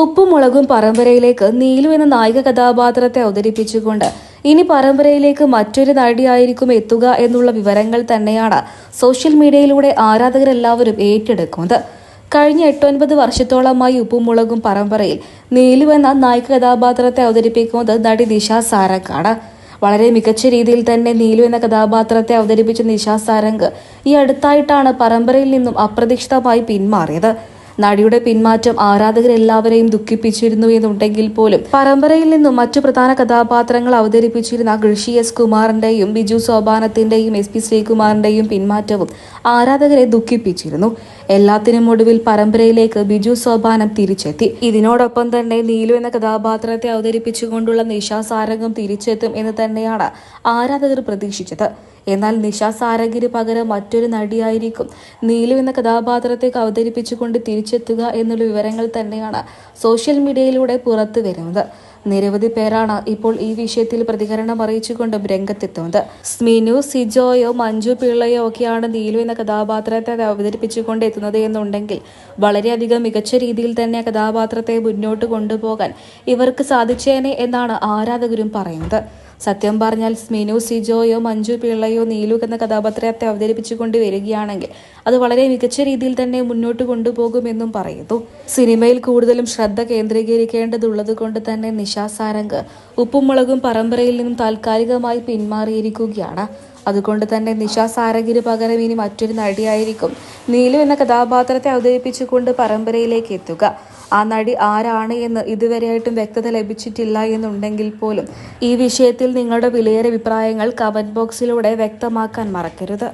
ഉപ്പും മുളകും പരമ്പരയിലേക്ക് നീലു എന്ന നായിക കഥാപാത്രത്തെ അവതരിപ്പിച്ചുകൊണ്ട് ഇനി പരമ്പരയിലേക്ക് മറ്റൊരു നടിയായിരിക്കും എത്തുക എന്നുള്ള വിവരങ്ങൾ തന്നെയാണ് സോഷ്യൽ മീഡിയയിലൂടെ ആരാധകരെല്ലാവരും ഏറ്റെടുക്കുന്നത്. കഴിഞ്ഞ എട്ടൊൻപത് വർഷത്തോളമായി ഉപ്പും മുളകും പരമ്പരയിൽ നീലു എന്ന നായിക കഥാപാത്രത്തെ അവതരിപ്പിക്കുന്നത് നടി നിഷ സാരംഗാണ് വളരെ മികച്ച രീതിയിൽ തന്നെ നീലു എന്ന കഥാപാത്രത്തെ അവതരിപ്പിച്ച നിഷ സാരംഗ് ഈ അടുത്തായിട്ടാണ് പരമ്പരയിൽ നിന്നും അപ്രതീക്ഷിതമായി പിന്മാറിയത്. നടിയുടെ പിന്മാറ്റം ആരാധകരെല്ലാവരെയും ദുഃഖിപ്പിച്ചിരുന്നു എന്നുണ്ടെങ്കിൽ പോലും പരമ്പരയിൽ നിന്നും മറ്റു പ്രധാന കഥാപാത്രങ്ങൾ അവതരിപ്പിച്ചിരുന്ന ഋഷി എസ് കുമാറിന്റെയും ബിജു സോപാനത്തിന്റെയും എസ് പി ശ്രീകുമാറിന്റെയും പിന്മാറ്റവും ആരാധകരെ ദുഃഖിപ്പിച്ചിരുന്നു. എല്ലാത്തിനും ഒടുവിൽ പരമ്പരയിലേക്ക് ബിജു സോപാനം തിരിച്ചെത്തി. ഇതിനോടൊപ്പം തന്നെ നീലു എന്ന കഥാപാത്രത്തെ അവതരിപ്പിച്ചുകൊണ്ടുള്ള നിഷ സാരംഗം തിരിച്ചെത്തും എന്ന് തന്നെയാണ് ആരാധകർ പ്രതീക്ഷിച്ചത്. എന്നാൽ നിഷ സാരംഗിന് പകരം മറ്റൊരു നടിയായിരിക്കും. നീലു എന്ന കഥാപാത്രത്തെ അവതരിപ്പിച്ചുകൊണ്ട് തിരിച്ചെത്തുക എന്നുള്ള വിവരങ്ങൾ തന്നെയാണ് സോഷ്യൽ മീഡിയയിലൂടെ പുറത്തു വരുന്നത്. നിരവധി പേരാണ് ഇപ്പോൾ ഈ വിഷയത്തിൽ പ്രതികരണം അറിയിച്ചുകൊണ്ടും രംഗത്തെത്തുന്നത്. സ്മിനു സിജോയോ മഞ്ജു പിള്ളയോ ഒക്കെയാണ് നീലു എന്ന കഥാപാത്രത്തെ അവതരിപ്പിച്ചുകൊണ്ട് എത്തുന്നത് എന്നുണ്ടെങ്കിൽ വളരെയധികം മികച്ച രീതിയിൽ തന്നെ കഥാപാത്രത്തെ മുന്നോട്ട് കൊണ്ടുപോകാൻ ഇവർക്ക് സാധിച്ചേനെ എന്നാണ് ആരാധകരും പറയുന്നത്. സത്യം പറഞ്ഞാൽ സ്മിനു സിജോയോ മഞ്ജു പിള്ളയോ നീലു എന്ന കഥാപാത്രത്തെ അവതരിപ്പിച്ചുകൊണ്ട് വരികയാണെങ്കിൽ അത് വളരെ മികച്ച രീതിയിൽ തന്നെ മുന്നോട്ട് കൊണ്ടുപോകുമെന്നും പറയുന്നു. സിനിമയിൽ കൂടുതലും ശ്രദ്ധ കേന്ദ്രീകരിക്കേണ്ടതുള്ളത് കൊണ്ട് തന്നെ നിഷ സാരംഗ് ഉപ്പും മുളകും പരമ്പരയിൽ നിന്നും താൽക്കാലികമായി പിന്മാറിയിരിക്കുകയാണ്. അതുകൊണ്ട് തന്നെ നിഷ സാരംഗിന് പകരം ഇനി മറ്റൊരു നടിയായിരിക്കും. നീലു എന്ന കഥാപാത്രത്തെ അവതരിപ്പിച്ചുകൊണ്ട് പരമ്പരയിലേക്ക് എത്തുക. ആ നടി ആരാണ് എന്ന് ഇതുവരെയായിട്ടും വ്യക്തത ലഭിച്ചിട്ടില്ല എന്നുണ്ടെങ്കിൽ പോലും ഈ വിഷയത്തിൽ നിങ്ങളുടെ വിലയേറെ അഭിപ്രായങ്ങൾ കമന്റ് ബോക്സിലൂടെ വ്യക്തമാക്കാൻ മറക്കരുത്.